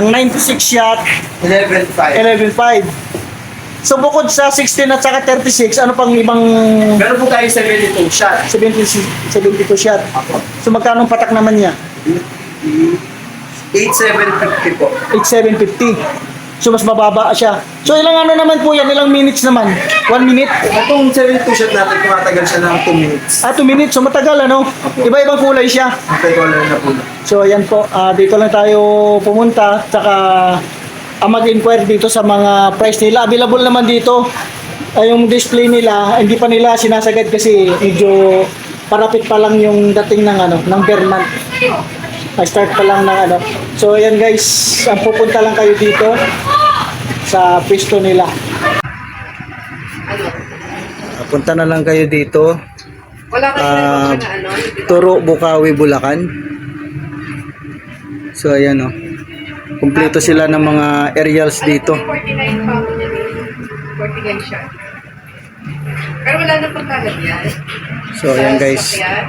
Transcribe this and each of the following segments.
96 shot, 11.5. 11.5. So bukod sa 16 at saka 36, ano pang ibang Meron po tayo 72 shot. 70, 72 shot? So magkano ang patak naman niya? 8.750 po. 8750. So mas mababa siya. So ilang ano naman po yan? Ilang minutes naman? 1 minute? Itong 72 shot natin, tumatagal siya ng 2 minutes. Ah, 2 minutes. So matagal ano? Iba-ibang kulay siya. Okay, color na po. So ayan po, ah, dito lang tayo pumunta. Tsaka ah, mag-inquire dito sa mga price nila. Available naman dito. Ah, yung display nila, hindi pa nila sinasagad kasi medyo parapit pa lang yung dating ng ano, ng Vermont. start pa lang ng ano. So ayan guys, ang pupunta lang kayo dito sa pwesto nila. Punta na lang kayo dito. Wala ka Ah, na ano? Turo, Bukawi, Bulacan. So ayan oh. Kumpleto sila ng mga aerials dito. 49 pa ako niya. 49 siya. Pero wala na pagkagat yan. So ayan guys. Yan.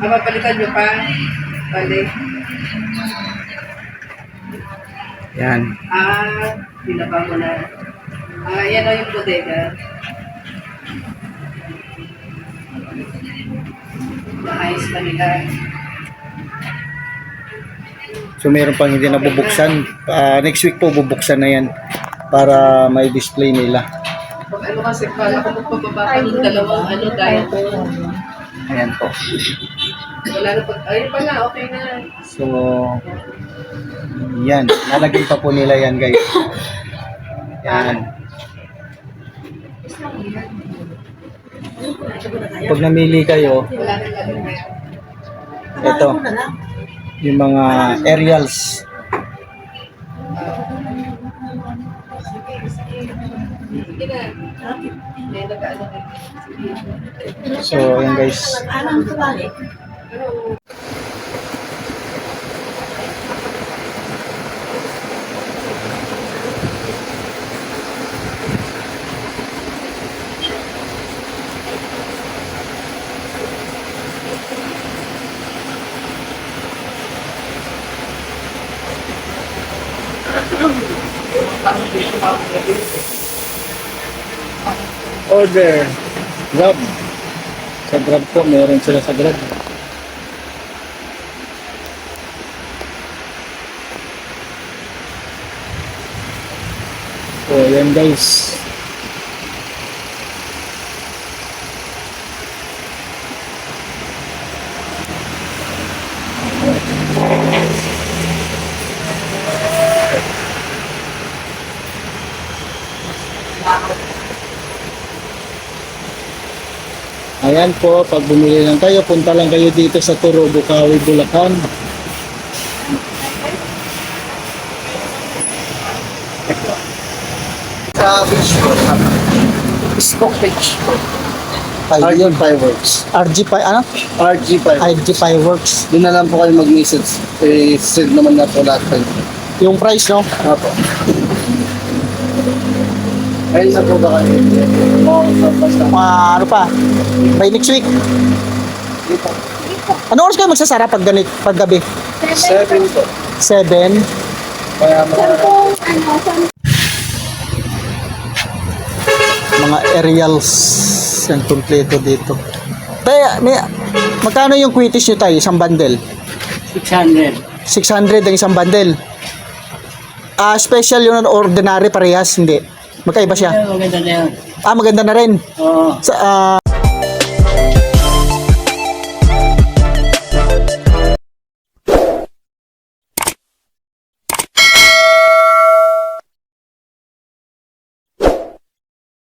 Mapalitan nyo pa. Balik. Yan. Ah, binaba mo na. Ah, yan o yung bodega. Naayos pa nila. So meron pang hindi nabubuksan. Ah, next week po bubuksan na yan para may display nila. Pag ano kasi, pala ko magpapaba ka ng dalawang ano, diet. Ayan po. Wala na pag, ayun pala, okay na. So yan. Lalagyan pa po nila yan guys. Yan. Pag namili kayo, ito. Yung mga aerials. So ayan guys. Order. Grab. Sa Grab po, meron sila sa Grab. So, yan guys. Ayan po, pag bumili lang kayo, punta lang kayo dito sa Turo, Bukawi, Bulacan. Sa po. Spoke page. RG Fireworks. RG pa, ano? RG Fireworks. RG Fireworks. Doon na lang po kayo mag-message. Eh, send naman na po lahat kayo. Yung price, no? Apo. Ayun na po ba kayo? Oo, basta. Mga ano pa? By next week. Ano oras kayo magsasara pag ganit, pag gabi? Seven po. 7. Kaya mga Mga aerials ang kompleto dito. Kaya, may, magkano yung quitis nyo tayo, isang bundle? 600. 600 ang isang bundle. Ah, special yun ordinary parehas, hindi. Magkaiba siya. maganda na yan. Ah, maganda na rin. Oo. Sa, ah,